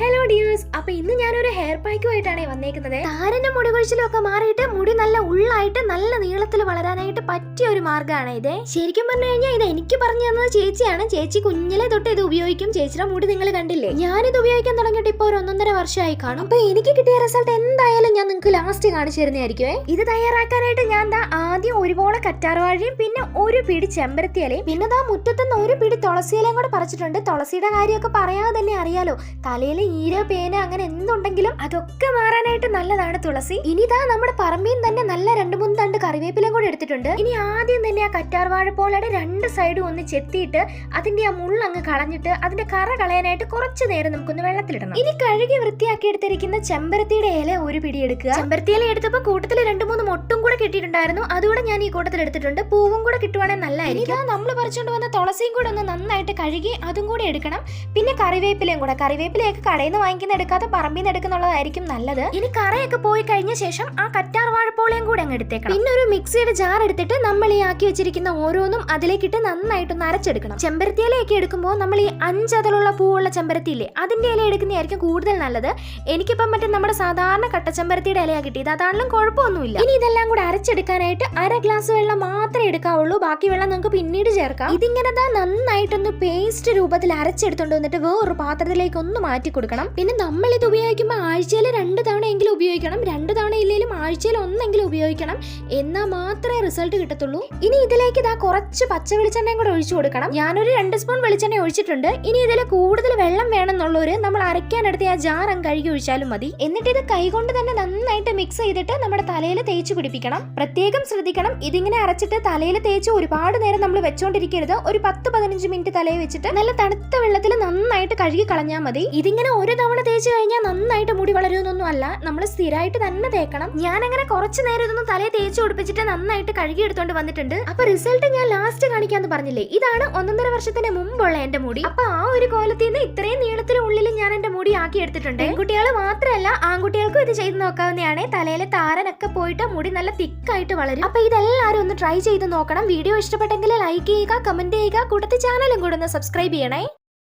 Hello dears അപ്പൊ ഇന്ന് ഞാനൊരു ഹെയർ പാക്കുമായിട്ടാണ് വന്നേക്കുന്നത്. താരന്റെ മുടി കൊഴിച്ചിലൊക്കെ മാറിയിട്ട് മുടി നല്ല ഉള്ളായിട്ട് നല്ല നീളത്തിൽ വളരാനായിട്ട് പറ്റിയ ഒരു മാർഗമാണ് ഇത്. ശരിക്കും പറഞ്ഞു കഴിഞ്ഞാൽ ഇത് എനിക്ക് പറഞ്ഞു തന്നത് ചേച്ചിയാണ്. ചേച്ചി കുഞ്ഞിലെ തൊട്ട് ഇത് ഉപയോഗിക്കും. ചേച്ചിയുടെ മുടി നിങ്ങൾ കണ്ടില്ലേ? ഞാനിത് ഉപയോഗിക്കാൻ തുടങ്ങിയിട്ട് ഇപ്പോൾ ഒരു ഒന്നൊന്നര വർഷമായി കാണും. അപ്പൊ എനിക്ക് കിട്ടിയ റിസൾട്ട് എന്തായാലും ഞാൻ ലാസ്റ്റ് കാണിച്ചു തരുന്നതായിരിക്കുമേ ഇത് തയ്യാറാക്കാനായിട്ട് ഞാൻ ദാ ആദ്യം ഒരുപോലെ കറ്റാർവാഴയും പിന്നെ ഒരു പിടി ചെമ്പരത്തിയിലയും പിന്നെ ദാ മുറ്റത്തുനിന്ന് ഒരു പിടി തുളസിയിലയും കൂടെ പറിച്ചിട്ടുണ്ട്. തുളസിയുടെ കാര്യമൊക്കെ പറയാതെ തന്നെ അറിയാലോ. തലയിൽ ഈര പേന അങ്ങനെ എന്തുണ്ടെങ്കിലും അതൊക്കെ മാറാനായിട്ട് നല്ലതാണ് തുളസി. ഇനി ഇതാ നമ്മുടെ പറമ്പിൽ തന്നെ നല്ല രണ്ട് മൂന്ന് തണ്ട് കറിവേപ്പിലയും കൂടെ എടുത്തിട്ടുണ്ട്. ഇനി ആദ്യം തന്നെ ആ കറ്റാർവാഴ പോലെ രണ്ട് സൈഡും ഒന്ന് ചെത്തിയിട്ട് അതിന്റെ ആ മുള്ള അങ്ങ് കളഞ്ഞിട്ട് അതിന്റെ കറ കളയാനായിട്ട് കുറച്ച് നേരം നമുക്കൊന്ന് വെള്ളത്തിലിടണം. ഇനി കഴുകി വൃത്തിയാക്കി എടുത്തിരിക്കുന്ന ചെമ്പരത്തിയുടെ ഇല ഒരു പിടി എടുക്കുക. ഇല എടുത്തപ്പോൾ കൂട്ടത്തിൽ രണ്ട് മൂന്ന് മൊട്ടും കൂടെ കിട്ടിയിട്ടുണ്ടായിരുന്നു. അതുകൂടെ ഞാൻ ഈ കൂട്ടത്തിൽ എടുത്തിട്ടുണ്ട്. പൂവും കൂടെ കിട്ടുവാണെങ്കിൽ നല്ലതായിരിക്കും നമ്മൾ പറിച്ചുകൊണ്ട് വന്ന തുളസിയും കൂടെ ഒന്ന് നന്നായിട്ട് കഴുകി അതും കൂടെ എടുക്കണം. പിന്നെ കറിവേപ്പിലയും കൂടെ. കറിവേപ്പിലയൊക്കെ കടയിൽ നിന്ന് വാങ്ങിക്കുന്ന എടുക്കാതെ പറമ്പിൽ നിന്ന് എടുക്കുന്നുള്ളതായിരിക്കും നല്ലത്. ഇനി കറയൊക്കെ പോയി കഴിഞ്ഞ ശേഷം ആ കറ്റാർ വാഴപ്പോളയും കൂടെ അങ്ങ് എടുത്തേക്കണം. പിന്നെ ഒരു മിക്സിയുടെ ജാർ എടുത്തിട്ട് നമ്മൾ ഈ ആക്കി വെച്ചിരിക്കുന്ന ഓരോന്നും അതിലേക്കിട്ട് നന്നായിട്ടൊന്ന് അരച്ചെടുക്കണം. ചെമ്പരത്തിയിലയൊക്കെ എടുക്കുമ്പോൾ നമ്മൾ ഈ അഞ്ചതലുള്ള പൂവുള്ള ചെമ്പരത്തി ഇല്ലേ അതിന്റെ ഇല എടുക്കുന്നതായിരിക്കും കൂടുതൽ നല്ലത്. എനിക്കിപ്പം മറ്റേ നമ്മുടെ സാധാരണ കട്ടച്ചെമ്പരത്തിയുടെ ഇലയാണ് കിട്ടിയത്. അതാണെങ്കിലും കുഴപ്പമൊന്നുമില്ല. ഇനി ഇതെല്ലാം കൂടെ അരച്ചെടുക്കാനായിട്ട് അര ഗ്ലാസ് വെള്ളം മാത്രമേ എടുക്കാവുള്ളൂ. ബാക്കി വെള്ളം നമുക്ക് പിന്നീട് ചേർക്കാം. ഇതിങ്ങനെ നന്നായിട്ടൊന്ന് പേസ്റ്റ് രൂപത്തിൽ അരച്ചെടുത്തോണ്ട് വന്നിട്ട് വേറൊരു പാത്രത്തിലേക്ക് ഒന്ന് മാറ്റി കൊടുക്കണം പിന്നെ നമ്മൾ ഇത് ഉപയോഗിക്കുമ്പോൾ ആഴ്ചയിൽ രണ്ട് തവണ ഇല്ലെങ്കിലും ആഴ്ചയിൽ ഒന്നെങ്കിലും ഉപയോഗിക്കണം. എന്നാൽ മാത്രമേ റിസൾട്ട് കിട്ടത്തുള്ളൂ. ഇനി ഇതിലേക്ക് ഇതാ കുറച്ച് പച്ച വെളിച്ചെണ്ണയും കൂടെ ഒഴിച്ചു കൊടുക്കണം. ഞാനൊരു രണ്ട് സ്പൂൺ വെളിച്ചെണ്ണ ഒഴിച്ചിട്ടുണ്ട്. ഇനി ഇതിൽ കൂടുതൽ വെള്ളം വേണമെന്നുള്ളവർ നമ്മൾ അരയ്ക്കാനെടുത്ത് ആ ജാർ അങ്ങ് കഴുകി ഒഴിച്ചാലും മതി. എന്നിട്ട് ഇത് കൈകൊണ്ട് തന്നെ നന്നായിട്ട് മിക്സ് ചെയ്തിട്ട് നമ്മുടെ തലയിൽ തേച്ച് പിടിപ്പിക്കണം. പ്രത്യേകം ശ്രദ്ധിക്കണം. ഇതിങ്ങനെ അരച്ചിട്ട് തലയിൽ തേച്ച് ഒരുപാട് നേരം നമ്മൾ വെച്ചോണ്ടിരിക്കരുത്. ഒരു പത്ത് പതിനഞ്ച് മിനിറ്റ് തലയിൽ വെച്ചിട്ട് നല്ല തണുത്ത വെള്ളത്തിൽ നന്നായിട്ട് കഴുകി കളഞ്ഞാൽ മതി. ഇതിങ്ങനെ ഒരു തവണ തേച്ച് കഴിഞ്ഞാൽ നന്നായിട്ട് മുടി വളരുമെന്നൊന്നും അല്ല. നമ്മൾ സ്ഥിരമായിട്ട് തന്നെ തേക്കണം. ഞാൻ അങ്ങനെ കുറച്ച് നേരം ഇതൊന്നും തലയെ തേച്ച് കൊടുപ്പിച്ചിട്ട് നന്നായിട്ട് കഴുകി എടുത്തോണ്ട് വന്നിട്ടുണ്ട്. അപ്പൊ റിസൾട്ട് ഞാൻ ലാസ്റ്റ് കാണിക്കാന്ന് പറഞ്ഞില്ലേ? ഇതാണ് ഒന്നൊന്നര വർഷത്തിന് മുമ്പുള്ള എന്റെ മുടി. അപ്പൊ ആ ഒരു കോലത്തിൽ നിന്ന് ഇത്രയും നീളത്തിന് ഉള്ളിൽ ഞാൻ എന്റെ മുടി ആക്കി എടുത്തിട്ടുണ്ട് പെൺകുട്ടികൾ മാത്രമല്ല ആൺകുട്ടികൾക്കും ഇത് ചെയ്ത് നോക്കാവുന്നതാണ്. തലയിലെ താരനൊക്കെ പോയിട്ട് മുടി നല്ല തിക്കായിട്ട് വളരും. അപ്പൊ ഇതെല്ലാവരും ഒന്ന് ട്രൈ ചെയ്ത് നോക്കണം. വീഡിയോ ഇഷ്ടപ്പെട്ടെങ്കിൽ ലൈക്ക് ചെയ്യുക കമന്റ് ചെയ്യുക. കൂട്ടത്തിൽ ചാനലും കൂടെ ഒന്ന് സബ്സ്ക്രൈബ് ചെയ്യണേ.